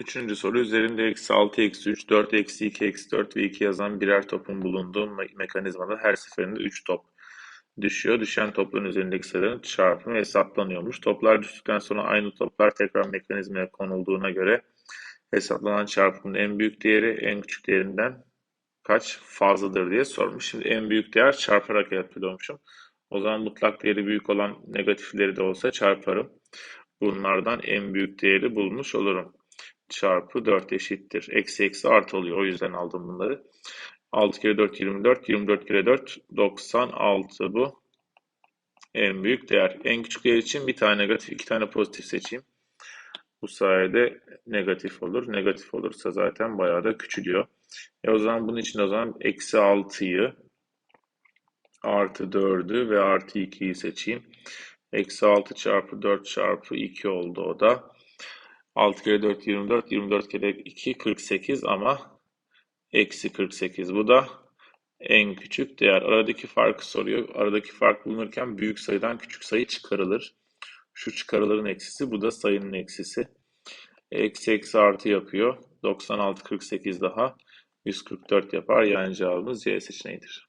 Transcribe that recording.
Üçüncü soru üzerinde eksi 6, eksi 3, 4, eksi 2, eksi 4 ve 2 yazan birer topun bulunduğu me- mekanizmada her seferinde 3 top düşüyor. Düşen topların üzerindeki sayıların çarpımı hesaplanıyormuş. Toplar düştükten sonra aynı toplar tekrar mekanizmaya konulduğuna göre hesaplanan çarpımın en büyük değeri en küçük değerinden kaç fazladır diye sormuş. Şimdi en büyük değer çarparak yapıyormuşum. O zaman mutlak değeri büyük olan negatifleri de olsa çarparım. Bunlardan en büyük değeri bulmuş olurum. Çarpı 4 eşittir. Eksi eksi artı oluyor. O yüzden aldım bunları. 6 kere 4 24. 24 kere 4 96 bu. En büyük değer. En küçük değer için bir tane negatif, iki tane pozitif seçeyim. Bu sayede negatif olur. Negatif olursa zaten bayağı da küçülüyor. E o zaman bunun için o zaman eksi 6'yı artı 4'ü ve artı 2'yi seçeyim. Eksi 6 çarpı 4 çarpı 2 oldu o da. 6 kere 4 24, 24 kere 2 48 ama eksi 48. Bu da en küçük değer. Aradaki farkı soruyor. Aradaki fark bulunurken büyük sayıdan küçük sayı çıkarılır. Şu çıkarıların eksisi, bu da sayının eksisi. Eksi eksi artı yapıyor. 96 48 daha 144 yapar. Yani cevabımız C seçeneğidir.